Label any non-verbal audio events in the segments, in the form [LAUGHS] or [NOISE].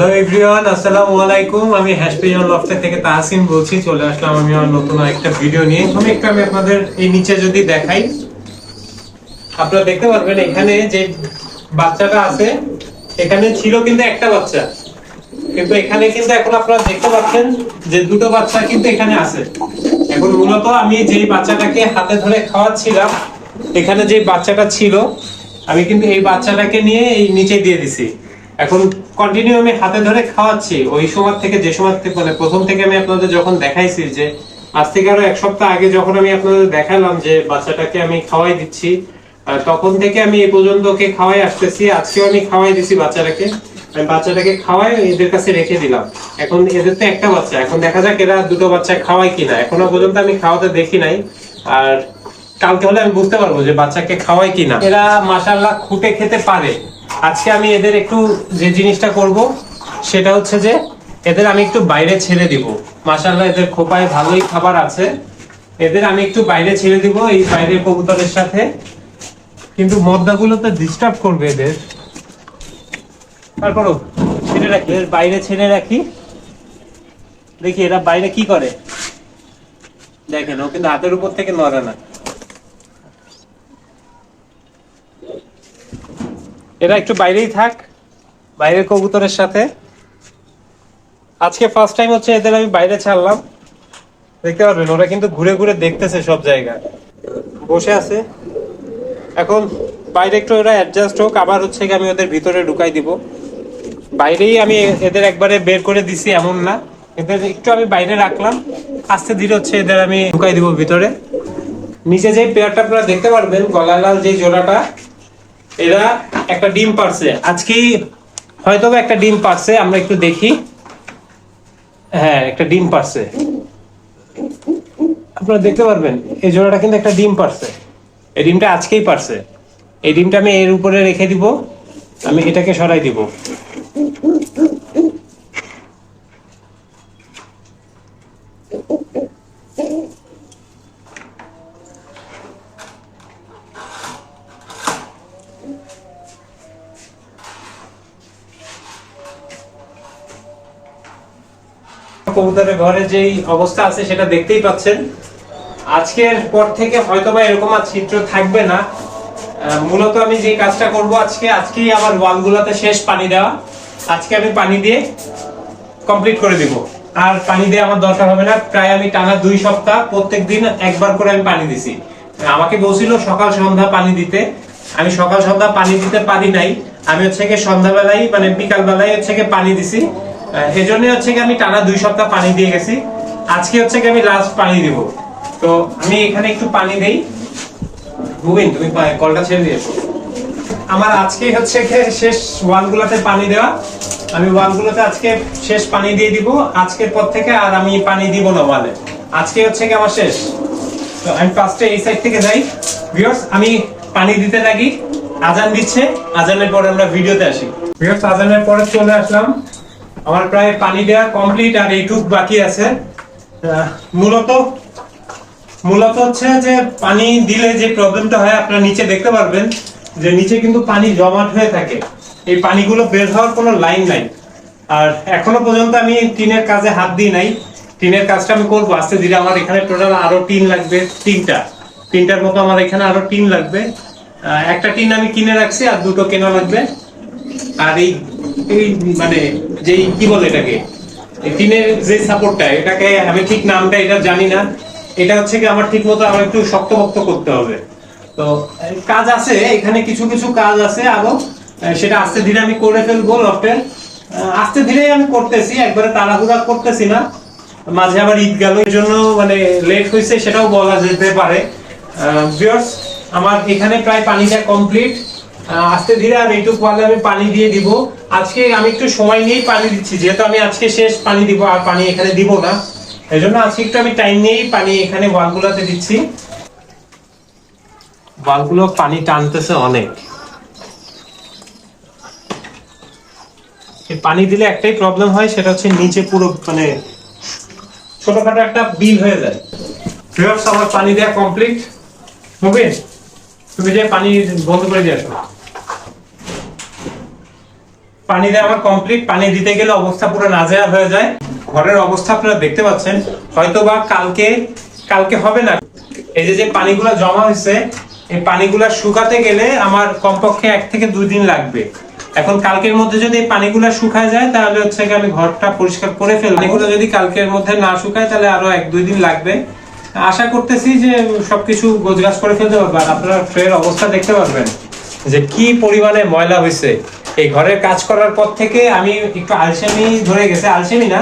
Hello everyone আসসালামু আলাইকুম আমি হ্যাশপিজন লফটে থেকে তাহসিন বলছি। চলে আসলাম আমি আমার নতুন একটা ভিডিও নিয়ে। প্রথমে একটু আমি আপনাদের এই নিচে যদি দেখাই, আপনারা দেখতে পারবেন এখানে যে বাচ্চাটা আছে, এখানে ছিল কিন্তু একটা বাচ্চা। কিন্তু এখানে কিন্তু এখন আপনারা দেখতে পাচ্ছেন যে দুটো বাচ্চা কিন্তু এখানে আছে। এখন মূলত আমি যেই বাচ্চাটাকে হাতে ধরে খাওয়াচ্ছিলাম, এখানে যে বাচ্চাটা ছিল, আমি কিন্তু এই বাচ্চাটাকে নিয়ে এই নিচে দিয়ে দিছি। এখন কন্টিনিউ আমি হাতে ধরে খাওয়াচ্ছি। ওই সময় থেকে, যে সময় থেকে মানে প্রথম থেকে আমি আপনাদের যখন দেখাইছি যে, আজ থেকে আরও এক সপ্তাহ আগে যখন আমি আপনাদের দেখালাম যে বাচ্চাটাকে আমি খাওয়াই দিচ্ছি তখন থেকে আমি এই পর্যন্ত ওকে খাওয়াই আসতেছি, আজকেও আমি খাওয়াই দিছি বাচ্চাটাকে। আমি বাচ্চাটাকে খাওয়াই এদের কাছে রেখে দিলাম। এখন এদের তো একটা বাচ্চা, এখন দেখা যাক এরা দুটো বাচ্চা খাওয়ায় কিনা। এখনও পর্যন্ত আমি খাওয়াতে দেখি নাই। আর কালকে হলে আমি বুঝতে পারব যে বাচ্চাকে খাওয়াই কিনা। এরা মাসাল্লাহ খুঁটে খেতে পারে। আজকে আমি এদের একটু যে জিনিসটা করব, সেটা হচ্ছে যে এদের আমি একটু বাইরে ছেড়ে দিব। মাসাল্লাহ এদের খোপায় ভালোই খাবার আছে। এদের আমি একটু বাইরে ছেড়ে দিব, এই বাইরের কবুতরের সাথে। কিন্তু মদ্দাগুলো তো ডিস্টার্ব করবে এদের। তারপরও ছেড়ে রাখি এর বাইরে ছেড়ে রাখি। দেখি এরা বাইরে কি করে। দেখেন, ও কিন্তু হাতের উপর থেকে নড়ে না। এরা একটু বাইরেই থাক, বাইরের কবুতরের সাথে। আজকে ফার্স্ট টাইম হচ্ছে এদের আমি বাইরে ছাড়লাম। দেখতে পারবেন, ওরা কিন্তু ঘুরে ঘুরে দেখতেছে সব জায়গায় বসে আছে। এখন বাইরে একটু ওরা অ্যাডজাস্ট হোক, আবার হচ্ছে আমি ওদের ভিতরে ঢুকাই দিব। বাইরেই আমি এদের একবারে বের করে দিছি, এমন না। এদের একটু আমি বাইরে রাখলাম। আস্তে ধীরে হচ্ছে এদের আমি ঢুকাই দিব ভিতরে। নিচে যে পেয়ারটা আপনারা দেখতে পারবেন গলালাল যে জোড়াটা এরা একটা ডিম পারছে। আজকে হয়তো একটা ডিম পারছে, আমরা একটু দেখি। হ্যাঁ একটা ডিম পারছে। আপনারা দেখতে পারবেন, এই জোড়াটা কিন্তু একটা ডিম পারছে। এই ডিমটা আজকেই পারছে। এই ডিমটা আমি এর উপরে রেখে দিব, আমি এটাকে সরাই দিব। কবুতরের ঘরে যেই অবস্থা আছে সেটা দেখতেই পাচ্ছেন। আজকের পর থেকে হয়তোবা এরকম আর চিত্র থাকবে না। মূলত আমি যে কাজটা করব আজকে, আজকেই আমার ওয়ালগুলোতে শেষ পানি দেওয়া। আজকে আমি পানি দিয়ে কমপ্লিট করে দিব। আর পানি দিয়ে আমার দরকার হবে না। প্রায় আমি টানা দুই সপ্তাহ প্রত্যেক দিন একবার করে আমি পানি দিছি। আমাকে বলছিল সকাল সন্ধ্যা পানি দিতে। আমি সকাল সন্ধ্যা পানি দিতে পারি নাই। আমি হচ্ছে গিয়ে সন্ধ্যাবেলায় মানে বিকাল বেলায় হচ্ছে গিয়ে পানি দিছি। এই জন্য হচ্ছে গিয়ে আমি টানা দুই সপ্তাহ পানি দিয়ে গেছি। আজকে হচ্ছে গিয়ে আমি লাস্ট পানি দিব। তো আমি এখানে একটু পানি দেই। মুবিন তুমি কলটা ছেড়ে দিয়েছ। আমার আজকে হচ্ছে শেষ ওয়ালগুলোতে পানি দেওয়া। আমি ওয়ালগুলোতে আজকে শেষ পানি দিয়ে দিব। আজকের পর থেকে আর আমি পানি দিব না ওয়ালে। আজকে হচ্ছে কি আমার শেষ। তো আমি ফার্স্টে এই সাইড থেকে যাই। ভিউয়ার্স আমি পানি দিতে লাগি। আজান দিচ্ছে। আজানের পরে আমরা ভিডিওতে আসি। ভিউয়ার্স আজানের পরে চলে আসলাম। আমার প্রায় পানি দেওয়া কমপ্লিট আর এইটুক বাকি আছে। মূলত মূলত হচ্ছে যে পানি দিলে যে প্রবলেমটা হয়, আপনারা নিচে দেখতে পারবেন যে নিচে কিন্তু পানি জমাট হয়ে থাকে। এই পানিগুলো বের হওয়ার কোনো লাইন নাই। আর এখনও পর্যন্ত আমি টিনের কাজে হাত দিই নাই। টিনের কাজটা আমি করব। আস্তে ধীরে আমার এখানে টোটাল আরও টিন লাগবে, তিনটা। তিনটার মতো আমার এখানে আরও টিন লাগবে। একটা টিন আমি কিনে রাখছি আর দুটো কেনা লাগবে। আর এই এই মানে যেই, কি বলে এটাকে? টিনের যে সাপোর্টটা এটাকে আমি ঠিক নামটা এটা জানি না। এটা হচ্ছে কি আমার ঠিক মতো আমার একটু শক্তপোক্ত করতে হবে। তো কাজ আছে, এখানে কিছু কিছু কাজ আছে আরও। সেটা আস্তে ধীরে আমি করে ফেলব লফটের আস্তে ধীরে আমি করতেছি, একবারে তাড়াহুড়া করতেছি না। মাঝে আবার ঈদ গেল, এই জন্য মানে লেট হয়েছে সেটাও বলা যেতে পারে। আমার এখানে প্রায় পানিটা কমপ্লিট আস্তে ধীরে আর এইটুকু পারলে আমি পানি দিয়ে দিব। আজকে আমি একটু সময় নিয়েই পানি দিচ্ছি, যেহেতু আমি আজকে শেষ পানি দিব, আর পানি এখানে দিব না। এই জন্য আজকে একটু আমি টাইম নিয়েই পানি এখানে ওয়ালগুলোতে দিচ্ছি। ওয়ালগুলো পানি টানতেছে অনেক। পানি দিলে একটাই প্রবলেম হয়, সেটা হচ্ছে নিচে পুরো মানে ছোটখাটো একটা বিল হয়ে যায়। আমার পানি দেওয়া কমপ্লিট মুবিন তুমি যে পানি বন্ধ করে দিয়ে আসো। পানি দেওয়া আমার কমপ্লিট পানি দিতে গেলে অবস্থা পুরো নাজেহাল হয়ে যায়। ঘরের অবস্থা আপনারা দেখতে পাচ্ছেন। হয়তো বা কালকে কালকে হবে না। এই যে যে পানিগুলো জমা হয়েছে, এই পানিগুলো শুকাতে গেলে আমার কমপক্ষে এক থেকে দুই দিন লাগবে। এখন কালকের মধ্যে যদি এই পানিগুলো শুকায় যায়, তাহলে হচ্ছে কি আমি ঘরটা পরিষ্কার করে ফেলব। পানিগুলো যদি কালকের মধ্যে না শুকায়, তাহলে আরও এক, দুই দিন লাগবে। আশা করতেছি যে সবকিছু গোছগাছ করে ফেলতে পারব। আর আপনারা ট্রের অবস্থা দেখতে পারবেন যে কি পরিমাণে ময়লা হয়েছে। এই ঘরের কাজ করার পর থেকে আমি একটু আলসেমি ধরে গেছে, আলসেমি না।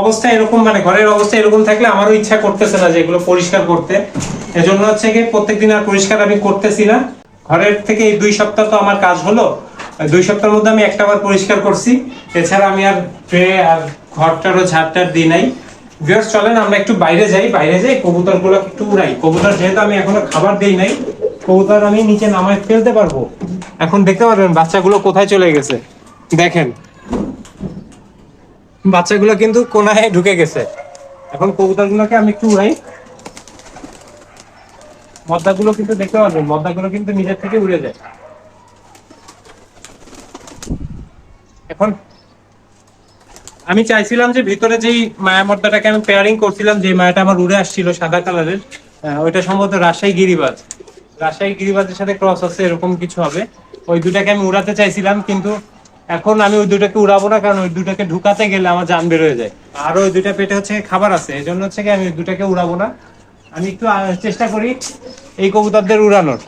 অবস্থা এরকম মানে ঘরের অবস্থা এরকম থাকলে আমারও ইচ্ছা করতেছে না যে এগুলো পরিষ্কার করতে। এজন্য হচ্ছে কি প্রত্যেকদিন আর পরিষ্কার আমি করতেছি না। ঘরের থেকে এই দুই সপ্তাহ তো আমার কাজ হলো। দুই সপ্তাহের মধ্যে আমি একটা বার পরিষ্কার করছি। এছাড়া আমি আর ট্রে আর ঘরটারও ঝাড়টার দিই নাই। ভিউয়ার্স, চলেন আমরা একটু বাইরে যাই। বাইরে যাই কবুতরগুলো একটু উড়াই। কবুতর যেহেতু আমি এখনও খাবার দিই নাই কবুতর আমি নিচে নামায় ফেলতে পারব। এখন দেখতে পারবেন বাচ্চাগুলো কোথায় চলে গেছে। দেখেন। বাচ্চাগুলো কিন্তু কোনায় ঢুকে গেছে। এখন কবুতরগুলোকে আমি একটু উড়াই। মদ্দাগুলো কিন্তু দেখতে পারবেন, মদ্দাগুলো কিন্তু নিজের থেকে উড়ে যায়। এখন আমি চাইছিলাম যে ভিতরে যেই মায়া মর্দাটাকে আমি পেয়ারিং করছিলাম, যে মায়াটা আমার উড়ে আসছিল সাদা কালারের ওইটা সম্ভবত রাজশাহী গিরিবাজ। রাজশাহী গিরিবাজের সাথে ক্রস আছে, এরকম কিছু হবে। ওই দুটাকে আমি উড়াতে চাইছিলাম, কিন্তু এখন আমি ওই দুটাকে উড়াবো না, কারণ ওই দুটাকে ঢুকাতে গেলে আমার জান বের হয়ে যায়। আর ওই দুটা পেটে হচ্ছে খাবার আছে, এই জন্য হচ্ছে কি আমি ওই দুটাকে উড়াবো না। আমি একটু চেষ্টা করি এই কবুতরদের উড়ানোর।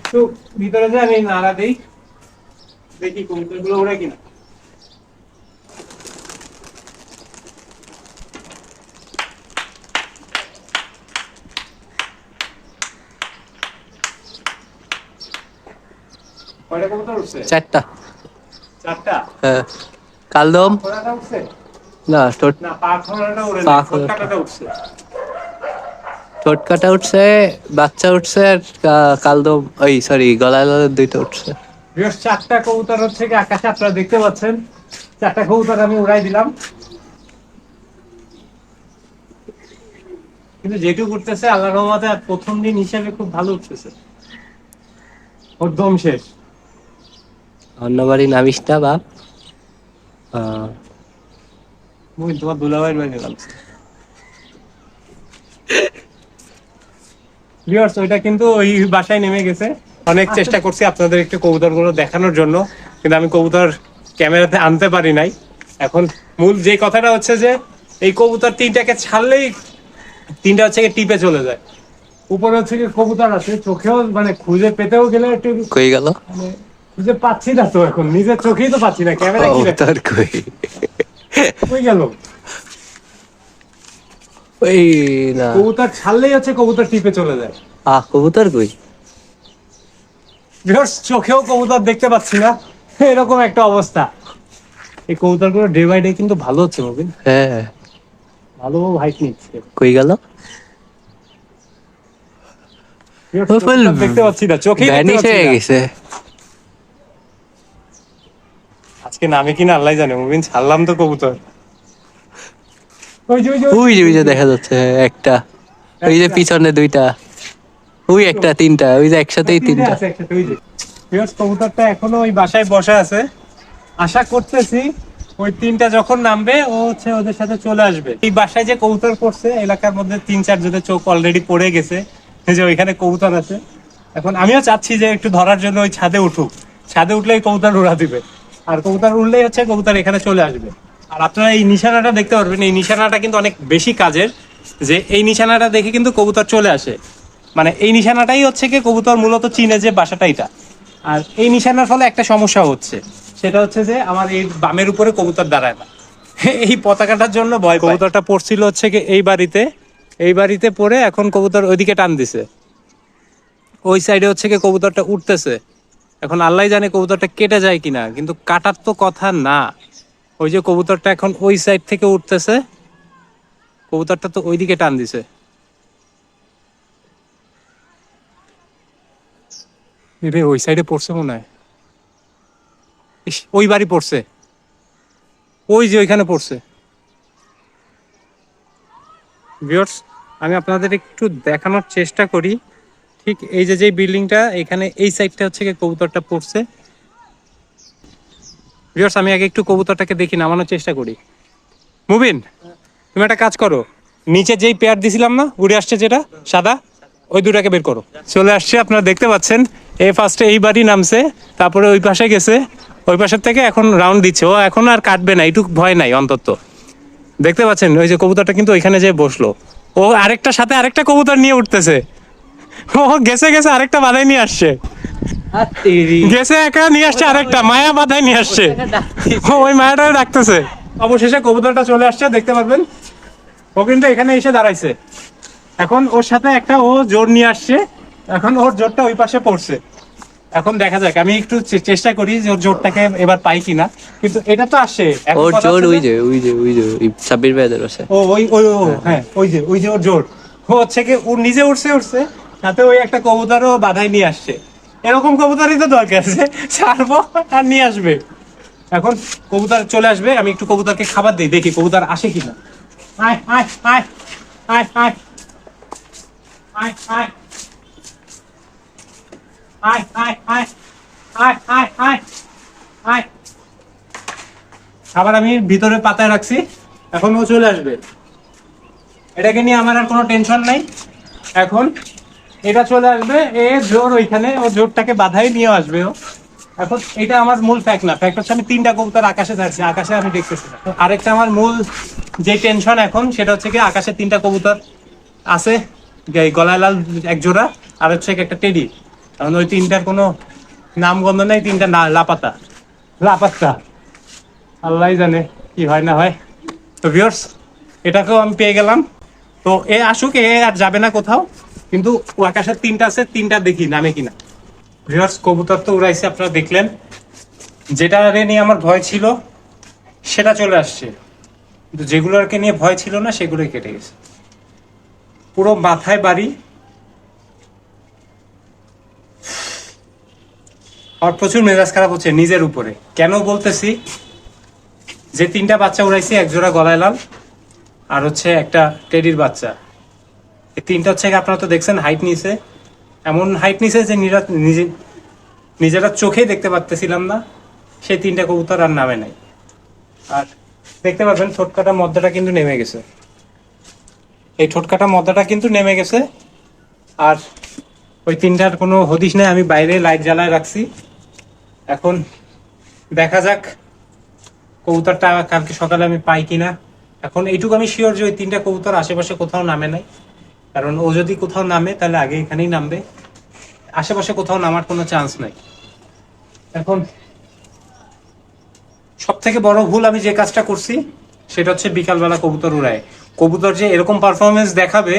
একটু ভিতরে যে আমি নাড়া দিই, দেখি কবুতরগুলো উড়ে কিনা। কয়টা কবুতর উঠছে? চারটা। চারটা? হ্যাঁ। কালদম? উঠছে? না উড়ে উঠছে। বাচ্চা উঠছে আর কালদম ওই সরি গলায় দুইটা উঠছে। বৃহস্প চারটা কবুতর হচ্ছে কি আকাশে আপনারা দেখতে পাচ্ছেন। চারটা কবুতর আমি উড়াই দিলাম। কিন্তু যেটুকু উঠতেছে আল্লাহ রহমতে প্রথম দিন হিসাবে খুব ভালো উঠতেছে। ওর দম শেষ। অন্য বাড়ি নামিস না বাপ মুই তোমার দুলাভাইয়ের বাড়ি নিলাম ভিউয়ার্স ওইটা কিন্তু ওই বাসায় নেমে গেছে। অনেক চেষ্টা করছি আপনাদের একটু কবুতরগুলো দেখানোর জন্য কিন্তু আমি কবুতর ক্যামেরাতে আনতে পারি নাই। এখন মূল যে কথাটা হচ্ছে যে এই কবুতর তিনটাকে ছাড়লেই তিনটা হচ্ছে গিয়ে টিপে চলে যায়। উপরে হচ্ছে কি কবুতর আছে চোখেও মানে খুঁজে পেতেও গেলে একটু কই গেল? মানে খুঁজে পাচ্ছি না তো এখন নিজের চোখেই তো পাচ্ছি না ক্যামেরা কি তার কই? কই গেল? ওই না। কবুতর ছাড়লেই হচ্ছে কবুতর টিপে চলে যায়। আহ কবুতর কই? ভিউয়ার্স চোখেও কবুতর দেখতে পাচ্ছি না। এরকম একটা অবস্থা। এই কবুতরগুলো ডে বাই ডে কিন্তু ভালো হচ্ছে মবিন হ্যাঁ। ভালো হাইট নিচ্ছে। কই গেল? দেখতে পাচ্ছি না চোখে ভ্যানিশ হয়ে গেছে। আজকে নামে কিনা আল্লাহ জানে মুবিন ছাড়লাম তো কবুতর। ওই যে ওই যে দেখা যাচ্ছে একটা। ওই যে পিছনে দুইটা। ওই একটা তিনটা ওই যে একসাথেই তিনটা কবুতরটা এখনও ওই বাসায় বসে আছে। আশা করতেছি ওই তিনটা যখন নামবে ও হচ্ছে ওদের সাথে চলে আসবে। এই বাসায় যে কবুতর পড়ছে এলাকার মধ্যে তিন চার জনের চোখ অলরেডি পড়ে গেছে। যে ওইখানে কবুতর আছে। এখন আমিও চাচ্ছি যে একটু ধরার জন্য ওই ছাদে উঠুক। ছাদে উঠলেই কবুতর উড়া দিবে। আর কবুতর উঠলেই হচ্ছে কবুতর এখানে চলে আসবে। আর আপনারা এই নিশানাটা দেখতে পারবেন, এই নিশানাটা কিন্তু অনেক বেশি কাজের, যে এই নিশানাটা দেখে কিন্তু কবুতর চলে আসে। মানে এই নিশানাটাই হচ্ছে কি কবুতর মূলত চিনে যে বাসাটা এটা। আর এই নিশানার ফলে একটা সমস্যা হচ্ছে, সেটা হচ্ছে যে আমার এই বামের উপরে কবুতর দাঁড়ায় না। এই পতাকাটার জন্য ভয় কবুতরটা পড়ছিল হচ্ছে কি এই বাড়িতে এই বাড়িতে পড়ে এখন কবুতর ওইদিকে টান দিছে। ওই সাইডে হচ্ছে কি কবুতরটা উঠতেছে। এখন আল্লাহ জানে কবুতরটা কেটে যায় কিনা, কিন্তু কাটার তো কথা না। ওই যে কবুতরটা এখন ওই সাইড থেকে উঠতেছে, কবুতরটা তো ওইদিকে টান দিছে। ওই সাইডে পড়ছে মনে হয়। ওই বাড়ি পড়ছে। ওই যে ওইখানে পড়ছে। আমি আপনাদের একটু দেখানোর চেষ্টা করি। ঠিক এই যে যে বিল্ডিংটা, এখানে এই সাইডটা হচ্ছে কবুতরটা পড়ছে। ভিউয়ার্স আমি আগে একটু কবুতরটাকে দেখি, নামানোর চেষ্টা করি। মুবিন, তুমি একটা কাজ করো। নিচে যেই পেয়ার দিছিলাম না, উড়ে আসছে যেটা, সাদা, ওই দুটাকে বের করো। চলে আসছে, আপনারা দেখতে পাচ্ছেন, এ ফার্স্টে এই বাড়ি নামছে, তারপরে ওই পাশে গেছে। ওই পাশের থেকে এখন রাউন্ড দিচ্ছে। ও এখন আর কাটবে না এইটুক ভয় নাই অন্তত। দেখতে পাচ্ছেন, ওই যে কবুতরটা কিন্তু ওইখানে যে বসল। ও আরেকটা সাথে আরেকটা কবুতর নিয়ে উঠতেছে। [LAUGHS] ও গেছে গেছে আরেকটা বাধাই নিয়ে আসছে। গেছে একা নিয়ে আসছে আরেকটা মায়া বাধাই নিয়ে আসছে। ওই মায়াটা ডাকতেছে। অবশেষে কবুতরটা চলে আসছে দেখতে পারবেন। ও কিন্তু এখানে এসে দাঁড়াইছে। এখন ওর সাথে একটা ও জোর নিয়ে আসছে। এখন ওর জোরটা ওই পাশে পড়ছে। এখন দেখা যাক আমি একটু চেষ্টা করি যে ওর জোরটাকে এবার পাই কিনা। কিন্তু এটা তো আসছে এখন ওর জোর ওই যে- যে ওই যে ওই যে ওই সাব্বির ভাইদের আছে ও ওই ওই হ্যাঁ ওই যে ওই যে ওর জোর। ও হচ্ছে কি ও নিজে উঠছে উঠছে সাথে ওই একটা কবুতরও বাধাই নিয়ে আসছে এরকম কবুতরই তো দরকার আছে ছাড়বো আর নিয়ে আসবে এখন কবুতর চলে আসবে আমি একটু কবুতরকে খাবার দিই দেখি কবুতর আসে কিনা আয় আয় আয় আয় আয় আয় আয় আয় আয় আয় খাবার আমি ভিতরে পাতায় রাখছি এখন ও চলে আসবে এটাকে নিয়ে আমার আর কোনো টেনশন নাই এখন এটা চলে আসবে এ জোর ওইখানে ও জোরটাকে বাধাই নিয়ে আসবে ও। এখন এটা আমার মূল ফ্যাক্ট না ফ্যাক্ট হচ্ছে আমি তিনটা কবুতর আকাশে থাকছি আকাশে আমি দেখতেছি। আরেকটা আমার মূল যে টেনশন এখন সেটা হচ্ছে কি আকাশে তিনটা কবুতর আছে গলায় লাল এক জোড়া আর হচ্ছে একটা টেডি কারণ ওই তিনটার কোনো নাম গন্ধ নেই তিনটা না লাপাতা। লাপাত্তা। আল্লাহ জানে কি হয় না হয়। তো ভিউয়ার্স এটাকেও আমি পেয়ে গেলাম। তো এ আসুক এ আর যাবে না কোথাও। কিন্তু আকাশের তিনটা আছে, তিনটা দেখি নামে কিনা। ভিউয়ার্স কবুতর তো উড়াইছে, আপনারা দেখলেন। যেটা নিয়ে আমার ভয় ছিল, সেটা চলে আসছে। কিন্তু যেগুলোকে নিয়ে ভয় ছিল না, সেগুলোই কেটে গেছে। পুরো মাথায় বাড়ি। আর প্রচুর মেজাজ খারাপ হচ্ছে নিজের উপরে। কেন বলতেছি? যে তিনটা বাচ্চা উড়াইছি এক জোড়া গলায় লাল, আর হচ্ছে একটা টেডির বাচ্চা। এই তিনটা হচ্ছে আপনারা তো দেখছেন হাইট নিছে এমন হাইট নিছে যে নিজে নিজেরা চোখেই দেখতে পারতেছিলাম না, সেই তিনটা কবুতর আর নামে নাই। আর দেখতে পারবেন ঠোঁটকাটা মদ্দাটা কিন্তু নেমে গেছে। এই ঠোঁটকাটা মদ্দাটা কিন্তু নেমে গেছে। আর ওই তিনটার কোনো হদিশ নাই, আমি বাইরে লাইট জ্বালায় রাখছি। এখন দেখা যাক কবুতরটা কালকে সকালে আমি পাই কিনা। এখন এইটুকু আমি শিওর যে ওই তিনটা কবুতর আশেপাশে কোথাও নামে নাই। কারণ ও যদি কোথাও নামে তাহলে আগে এখানেই নামবে। আশেপাশে কোথাও নামার কোনো চান্স নাই। এখন সব থেকে বড় ভুল আমি যে কাজটা করছি সেটা হচ্ছে বিকালবেলা কবুতর উড়ায়। কবুতর যে এরকম পারফরমেন্স দেখাবে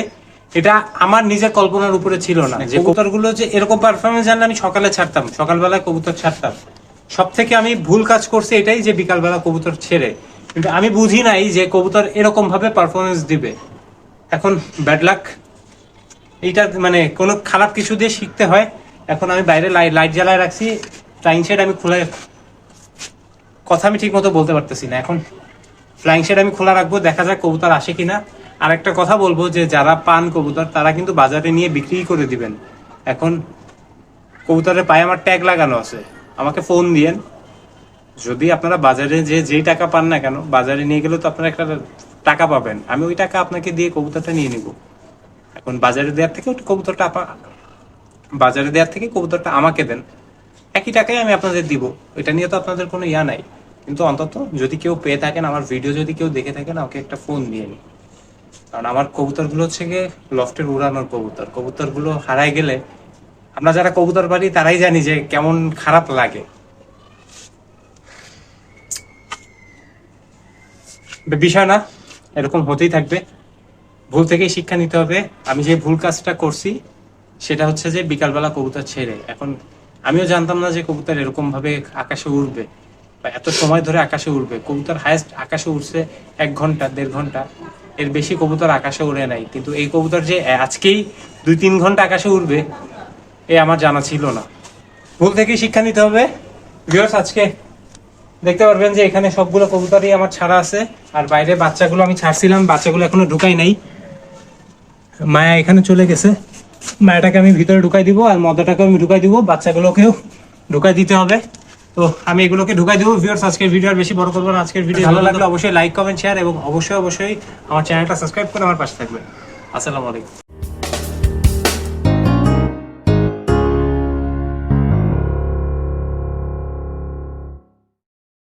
এটা আমার নিজের কল্পনার উপরে ছিল না। যে কবুতরগুলো যে এরকম পারফরমেন্স জানলে আমি সকালে ছাড়তাম সকালবেলায় কবুতর ছাড়তাম। সব থেকে আমি ভুল কাজ করছি এটাই যে বিকালবেলা কবুতর ছেড়ে। কিন্তু আমি বুঝি নাই যে কবুতর এরকম ভাবে পারফরমেন্স দিবে। এখন ব্যাড লাক এইটা মানে কোনো খারাপ কিছু দিয়ে শিখতে হয়। এখন আমি বাইরে লাইট লাইট জ্বালায় রাখছি। ফ্লাইং শেড আমি খুলে কথা আমি ঠিক মতো বলতে পারতেছি না। এখন ফ্লাইং শেড আমি খোলা রাখব, দেখা যাক কবুতর আসে কিনা। আর একটা কথা বলব যে, যারা পান কবুতর, তারা কিন্তু বাজারে নিয়ে বিক্রি করে দিবেন। এখন কবুতরের পায়ে আমার ট্যাগ লাগানো আছে। আমাকে ফোন দিয়েন। যদি আপনারা বাজারে যে, যেই টাকা পান না কেন, বাজারে নিয়ে গেলে তো আপনারা একটা টাকা পাবেন। আমি ওই টাকা আপনাকে দিয়ে কবুতরটা নিয়ে নিব। এখন বাজারে দেওয়ার থেকে কবুতরটা বাজারে দেওয়ার থেকে কবুতরটা আমাকে দেন। একই টাকায় আমি আপনাদের দিব। এটা নিয়ে তো আপনাদের কোনো ইয়া নাই। কিন্তু অন্তত যদি কেউ পেয়ে থাকেন, আমার ভিডিও যদি কেউ দেখে থাকেন, আমাকে একটা ফোন দিয়ে নিন। কারণ আমার কবুতরগুলো হচ্ছে গিয়ে লফটের উড়ানোর কবুতর। কবুতরগুলো হারায় গেলে আমরা যারা কবুতর পারি তারাই জানি যে কেমন খারাপ লাগে। বিষয় না, এরকম হতেই থাকবে। ভুল থেকেই শিক্ষা নিতে হবে। আমি যে ভুল কাজটা করছি, সেটা হচ্ছে যে বিকালবেলা কবুতর ছেড়ে। এখন আমিও জানতাম না যে কবুতর এরকম ভাবে আকাশে উড়বে বা এত সময় ধরে আকাশে উড়বে। কবুতর হায়েস্ট আকাশে উঠছে এক ঘণ্টা, দেড় ঘণ্টা। এর বেশি কবুতর আকাশে উড়ে নাই। কিন্তু এই কবুতর যে আজকেই দুই তিন ঘণ্টা আকাশে উড়বে, এ আমার জানা ছিল না। ভুল থেকেই শিক্ষা নিতে হবে। ভিউয়ার্স আজকে দেখতে পারবেন যে এখানে সবগুলো কবুতরই আমার ছাড়া আছে। আর বাইরে বাচ্চাগুলো আমি ছাড়ছিলাম, বাচ্চাগুলো এখনও ঢুকাই নাই। মায়া এখানে চলে গেছে। মায়াটাকে আমি ভিতরে ঢুকাই দিব আর মদাটাকে আমি ঢুকাই দিব বাচ্চাগুলোকেও ঢুকাই দিতে হবে। তো আমি এগুলোকে ঢুকাই দেবো। ভিউয়ার্স আজকের ভিডিও আর বেশি বড় করব না। আজকের ভিডিও ভালো লাগলে অবশ্যই লাইক কমেন্ট শেয়ার এবং অবশ্যই অবশ্যই আমার চ্যানেলটা সাবস্ক্রাইব করে আমার পাশে থাকবে আসসালামু আলাইকুম।